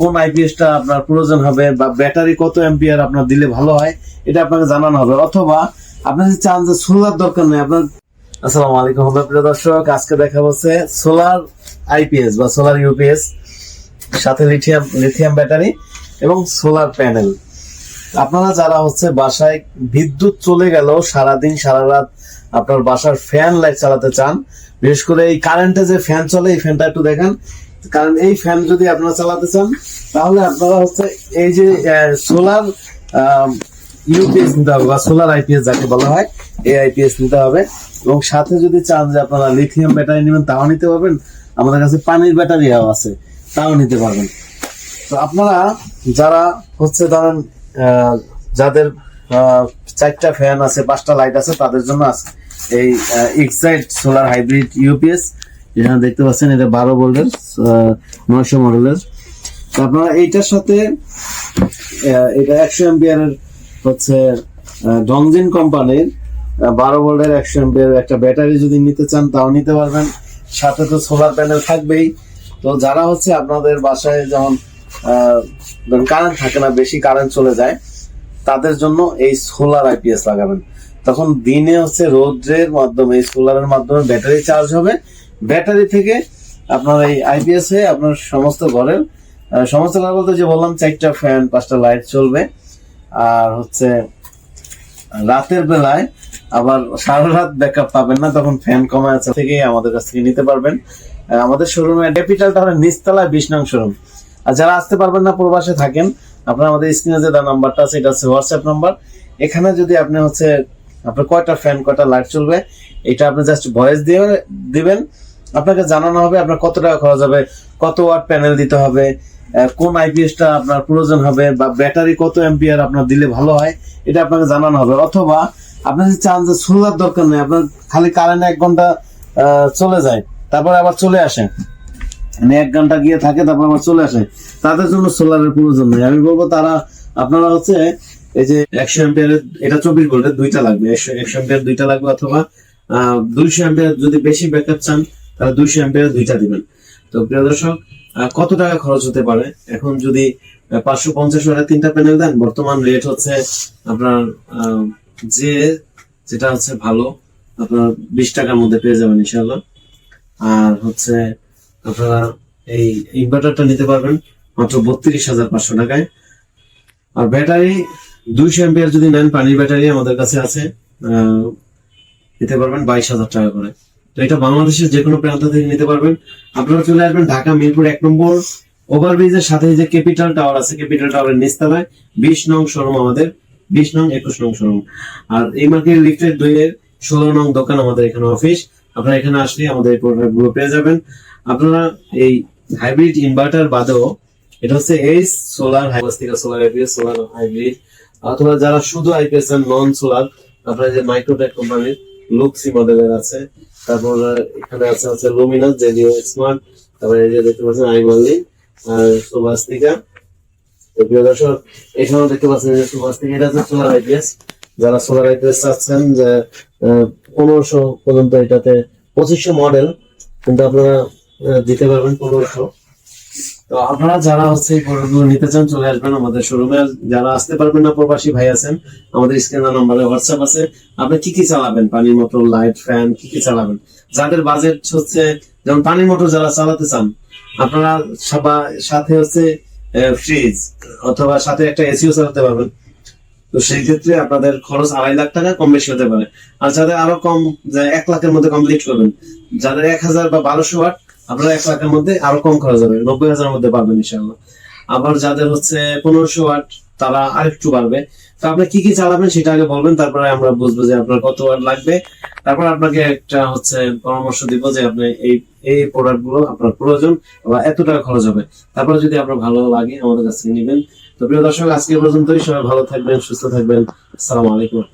কোন আইপিএসটা আপনার প্রয়োজন হবে বা ব্যাটারি কত এম্পিয়ার আপনার দিলে ভালো হয়, এটা আপনাকে জানানো হবে। অথবা আপনি যদি চান যে সোলার দরকার নেই, আপনার আসসালামু আলাইকুম হবে প্রিয় দর্শক, আজকে দেখা হচ্ছে সোলার আইপিএস বা সোলার ইউপিএস সাথে লিথিয়াম লিথিয়াম ব্যাটারি এবং সোলার প্যানেল আপনারা যারা হচ্ছে বাসায় বিদ্যুৎ চলে গেল, সারাদিন, সারা রাত আপনার বাসার ফ্যান লাইট চালাতে চান, বিশেষ করে এই কারেন্টে যে ফ্যান চলে, এই ফ্যানটা একটু দেখেন। কারণ এই ফ্যান যদি আপনারা চালাতে চান, তাহলে আপনারা হচ্ছে এই যে সোলার ইউপিএস নিতে হবে, বা সোলার আইপিএস যাকে বলা হয়, এই আইপিএস নিতে হবে। এবং সাথে যদি চান যে আপনারা লিথিয়াম ব্যাটারি নেবেন, তাও নিতে পারবেন। আমাদের কাছে পানির ব্যাটারিও আছে, তাও নিতে পারবেন। তো আপনারা যারা হচ্ছে ধরেন যাদের চারটা ফ্যান আছে, পাঁচটা লাইট আছে, তাদের জন্য আছে এই এক্সাইট সোলার হাইব্রিড ইউপিএস যেখানে দেখতে পাচ্ছেন এটা বারো ভোল্টের নয়শো মডেলের। আপনারা এইটার সাথে এটা একশো এম্পিয়ারের হচ্ছে ডংজিন কোম্পানির বারো ভোল্টের একশো এম্পিয়ার একটা ব্যাটারি যদি নিতে চান, তাও নিতে পারবেন। সাথে তো সোলার প্যানেল থাকবেই। তো যারা হচ্ছে আপনাদের বাসায় যেমন কারেন্ট থাকে না, বেশি কারেন্ট চলে যায় তাদের জন্য এই সোলার আইপিএস লাগাবেন। তখন দিনে হচ্ছে রোদ্রের মাধ্যমে, এই সোলারের মাধ্যমে ব্যাটারি চার্জ হবে। ব্যাটারি থেকে আপনার এই আইপিএস এ আপনার সমস্ত ঘরের সমস্ত ঘর বলতে যে বললাম, চারটা ফ্যান, পাঁচটা লাইট চলবে। আর হচ্ছে রাতের বেলায় আবার সারা রাত ব্যাকআপ পাবেন না, তখন ফ্যান কমা আছে থেকে আমাদের কাছ থেকে নিতে পারবেন। আমাদের শোরুমে ক্যাপিটালটা হলো নিচতলায় বিশ নং শোরুম আর যারা আসতে পারবেন না, প্রবাসে থাকেন আপনারা আমাদের স্ক্রিনে যে নাম্বারটা আছে, এটা হচ্ছে হোয়াটসঅ্যাপ নাম্বার এখানে যদি আপনি হচ্ছে, আপনার কয়টা ফ্যান কয়টা লাইট চলবে, এটা আপনি জাস্ট ভয়েস দিয়ে দিবেন। আপনাকে জানানো হবে আপনার কত টাকা খরচ হবে, কত ওয়াট প্যানেল দিতে হবে কোন আইপিএসটা আপনার প্রয়োজন হবে, বা ব্যাটারি কত এম্পিয়ার আপনার দিলে ভালো হয়, এটা আপনাকে জানানো হবে। অথবা আপনি যদি চান যে সোলার দরকার নেই, আপনার খালি কারেন্ট এক ঘণ্টা চলে যায়, তারপরে আবার চলে আসে মানে এক ঘণ্টা গিয়ে থাকে, তারপর আবার চলে আসে। তাদের জন্য সোলারের প্রয়োজন নেই। আমি বলব তারা, আপনারা হচ্ছে এই যে একশো এম্পিয়ারের এটা চব্বিশ ভোল্টের দুইটা লাগবে। একশো একশো এম্পিয়ার দুইটা লাগবে অথবা দুইশো এম্পিয়ার যদি বেশি ব্যাকআপ চান, তাহলে দুইশো এম্পিয়ার দুইটা দিবেন। তো প্রিয় দর্শক কত টাকা খরচ হতে পারে? এখন যদি পাঁচশো পঞ্চাশ ওয়াটের তিনটা প্যানেল দেন, বর্তমান রেট হচ্ছে আপনার যে যেটা হচ্ছে ভালো, আপনার বিশ টাকার মধ্যে পেয়ে যাবেন ইনশাল্লাহ আর হচ্ছে আপনারা এই ইনভার্টারটা নিতে পারবেন মাত্র বত্রিশ হাজার পাঁচশো টাকায়। আর ব্যাটারি দুইশো এম্পিয়ার যদি নেন, পানির ব্যাটারি আমাদের কাছে আছে নিতে পারবেন বাইশ হাজার টাকা করে। তো এটা বাংলাদেশের যে কোনো প্রান্ত থেকে নিতে পারবেন। আপনারা চলে আসবেন ঢাকা মিরপুর এক নম্বর ওভারব্রিজের সাথে যে ক্যাপিটাল টাওয়ার আছে, ক্যাপিটাল টাওয়ারের নিচতলায়, বিশ নং শোরুম আমাদের, বিশ নং, একুশ নং শোরুম। আর এই মার্কেট লিফটের দুই এর ষোলো নং দোকান আমাদের এখানে অফিস আপনারা এখানে আসলে আমাদের প্রোডাক্টগুলো পেয়ে যাবেন। আপনারা এই হাইব্রিড ইনভার্টার বাদেও, এটা হচ্ছে এই সোলার থেকে সোলার আইপিএস সোলার হাইব্রিড অথবা যারা শুধু আইপিএস নন সোলার আপনারা যে মাইক্রোটেক কোম্পানির লুক্সি মডেলের আছে, তারপর এখানে আছে হচ্ছে লুমিনাস জেডিও স্মার্ট তারপরে এই যে দেখতে পাচ্ছেন আইমালি আর সুভাস্তিকা প্রিয় দর্শক, এখানেও দেখতে পাচ্ছেন যে সুভাস্তিকা এটা হচ্ছে সোলার আইপিএস যারা সোলার আইপিএস চাচ্ছেন যে পনেরোশো পর্যন্ত এটাতে পঁচিশশো মডেল কিন্তু আপনারা দিতে পারবেন পনেরোশো। তো আপনারা যারা হচ্ছে এই প্রোডাক্টগুলো নিতে চান, চলে আসবেন আমাদের শোরুমে যারা আসতে পারবেন না, প্রবাসী ভাই আছেন, আমাদের স্ক্রিনার নাম্বারে হোয়াটসঅ্যাপ আছে। আপনি কি কি চালাবেন? পানির মোটর লাইট ফ্যান কি কি চালাবেন? যাদের বাজেট হচ্ছে, যেমন পানির মোটর যারা চালাতে চান, আপনারা সাথে হচ্ছে ফ্রিজ অথবা সাথে একটা এসিও চালাতে পারবেন। তো সেই ক্ষেত্রে আপনাদের খরচ আড়াই লাখ টাকা কম বেশি হতে পারে। আর যাদের আরও কম এক লাখের মধ্যে কমপ্লিট করবেন, যাদের এক হাজার বা বারোশো ওয়াট আপনারা এক লাখের মধ্যে আরও কম খরচ হবে, নব্বই হাজারের মধ্যে পাবেন ইনশাল্লাহ আবার যাদের হচ্ছে পনেরোশো ওয়াট তারা আরেকটু বাড়বে। তো আপনি কি কি চালাবেন সেটা আগে বলবেন, তারপরে আমরা বুঝব যে আপনার কত লাগবে। তারপর আপনাকে একটা হচ্ছে পরামর্শ দিব যে আপনি এই এই প্রোডাক্টগুলো আপনার প্রয়োজন বা এত টাকা খরচ হবে। তারপরে যদি আপনার ভালো লাগে আমাদের কাছ থেকে নেবেন। তো প্রিয় দর্শক, আজকে পর্যন্তই। সবাই ভালো থাকবেন, সুস্থ থাকবেন। আসসালামু আলাইকুম।